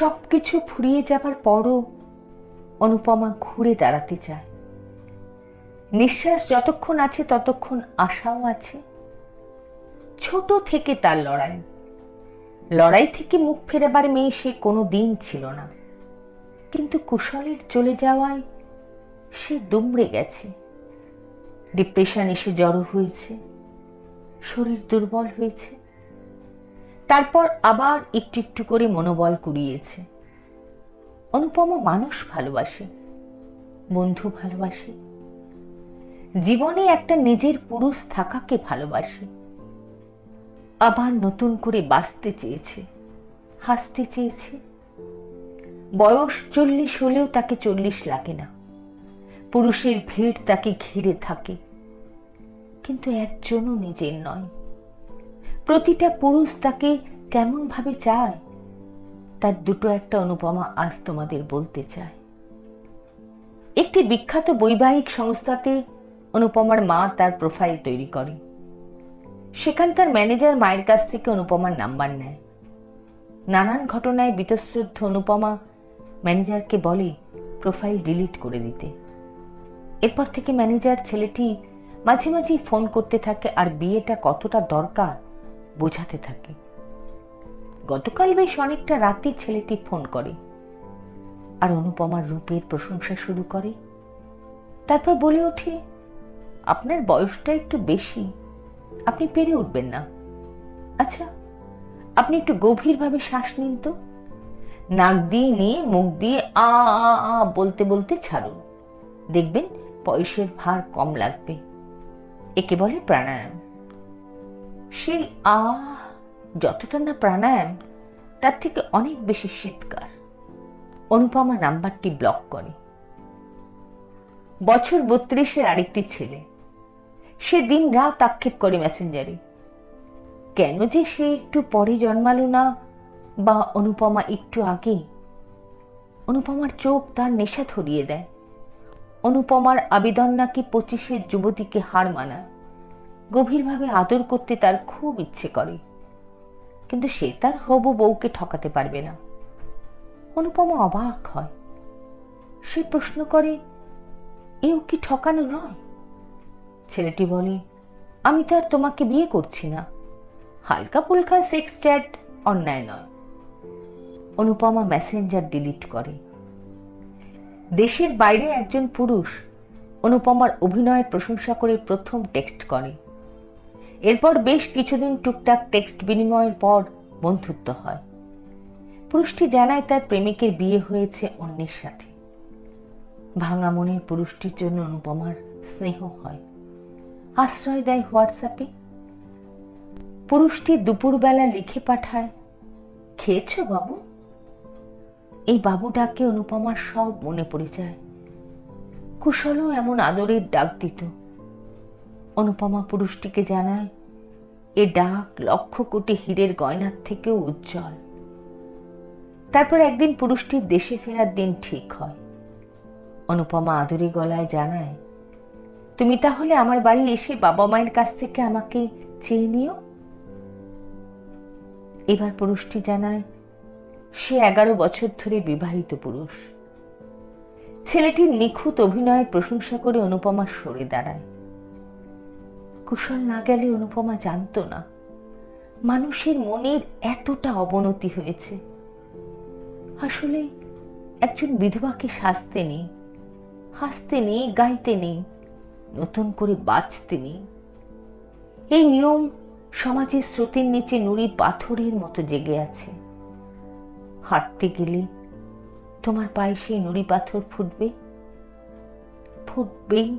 সব কিছু ফুরিয়ে যাবার পরও অনুপমা ঘুরে দাঁড়াতে চায়। নিঃশ্বাস যতক্ষণ আছে ততক্ষণ আশাও আছে। ছোট থেকে তার লড়াই। লড়াই থেকে মুখ ফেরাবার মেয়ে সে কোনো দিন ছিল না। কিন্তু কুশলের চলে যাওয়ায় সে দুমড়ে গেছে। ডিপ্রেশন এসে জড়ো হয়েছে। শরীর দুর্বল হয়েছে। তারপর আবার একটু একটু করে মনোবল কুড়িয়েছে। অনুপমা মানুষ ভালোবাসে, বন্ধু ভালোবাসে। জীবনে একটা নিজের পুরুষ থাকাকে ভালোবাসে। আবার নতুন করে বাঁচতে চেয়েছে, হাসতে চেয়েছে। বয়স চল্লিশ হলেও তাকে চল্লিশ লাগে না। পুরুষের ভিড় তাকে ঘিরে থাকে। কিন্তু একজনও নিজের নয়। প্রতিটা পুরুষ তাকে কেমনভাবে চায়, তার দুটো একটা অনুপমা আজ তোমাদের বলতে চায় একটি বিখ্যাত বৈবাহিক সংস্থাতে অনুপমার মা তার প্রোফাইল তৈরি করে। সেখানকার ম্যানেজার মায়ের কাছ থেকে অনুপমার নাম্বার নেয়। নানান ঘটনায় বীতশ্রদ্ধ অনুপমা ম্যানেজারকে বলে প্রোফাইল ডিলিট করে দিতে। এরপর থেকে ম্যানেজার ছেলেটি মাঝে মাঝেই ফোন করতে থাকে, আর বিয়েটা কতটা দরকার? বোঝাতে থাকে। গতকাল বেশ অনেকটা রাতে ছেলেটি ফোন করে আর অনুপমার রূপের প্রশংসা শুরু করে। তারপর বলে ওঠে, আপনার বয়সটা একটু বেশি, আপনি পেরে উঠবেন না। আচ্ছা আপনি একটু গভীরভাবে শ্বাস নিন তো। নাক দিয়ে নিয়ে মুখ দিয়ে আ আ বলতে বলতে ছাড়ুন। দেখবেন বয়সের ভার কম লাগবে। একে বলে প্রাণায়াম। সেই আ যতটা না প্রাণায়াম, তার থেকে অনেক বেশি শীতকার। অনুপমা নাম্বারটি ব্লক করে। বছর বত্রিশের আরেকটি ছেলে। সে দিন রাত আক্ষেপ করে মেসেঞ্জারে। কেন যে সে একটু পরে জন্মালো না বা অনুপমা একটু আগে? অনুপমার চোখ তার নেশা ধরিয়ে দেয়। অনুপমার আবেদন নাকি পঁচিশের যুবতীকে হার মানায়? গভীরভাবে আদর করতে তার খুব ইচ্ছে করে। কিন্তু সে তার হবু বউকে ঠকাতে পারবে না। অনুপমা অবাক হয়। সে প্রশ্ন করে, এও কি ঠকানো নয়? ছেলেটি বলে, আমি তো আর তোমাকে বিয়ে করছি না। হালকা ফুলকা সেক্স চ্যাট অন্যায় নয়। অনুপমা মেসেঞ্জার ডিলিট করে। দেশের বাইরে একজন পুরুষ অনুপমার অভিনয়ের প্রশংসা করে প্রথম টেক্সট করে। এরপর বেশ কিছুদিন টুকটাক টেক্সট বিনিময়ের পর বন্ধুত্ব হয়। পুরুষটি জানায় তার প্রেমিকের বিয়ে হয়েছে অন্যের সাথে। ভাঙা মনের পুরুষটির জন্য অনুপমার স্নেহ হয়। আশ্রয় দেয় হোয়াটসঅ্যাপে। পুরুষটি দুপুরবেলা লিখে পাঠায়, খেয়েছ বাবু? এই বাবুটাকে অনুপমার সব মনে পড়ে যায়। কুশলও এমন আদরের ডাক দিত। অনুপমা পুরুষটিকে জানায়, এ ডাক লক্ষ কোটি হীরের গয়নার থেকেও উজ্জ্বল। তারপর একদিন পুরুষটির দেশে ফেরার দিন ঠিক হয়। অনুপমা আদুরি গলায় জানায়, তুমি তাহলে আমার বাড়ি এসে বাবা মায়ের কাছ থেকে আমাকে চেয়ে নিও? এবার পুরুষটি জানায়, সে এগারো বছর ধরে বিবাহিত পুরুষ। ছেলেটির নিখুঁত অভিনয়ের প্রশংসা করে অনুপমা সরে দাঁড়ায়। কুশল না গেলে অনুপমা জানতো না। মানুষের মনের এতটা অবনতি হয়েছে। আসলে একজন বিধবাকে সাজতে নেই, হাসতে নেই, গাইতে নেই, নতুন করে বাঁচতে নেই। এই নিয়ম সমাজের স্রোতের নিচে নুড়ি পাথরের মতো জেগে আছে। হাঁটতে গেলে তোমার পায়ে সেই নুড়ি পাথর ফুটবে, ফুটবেই।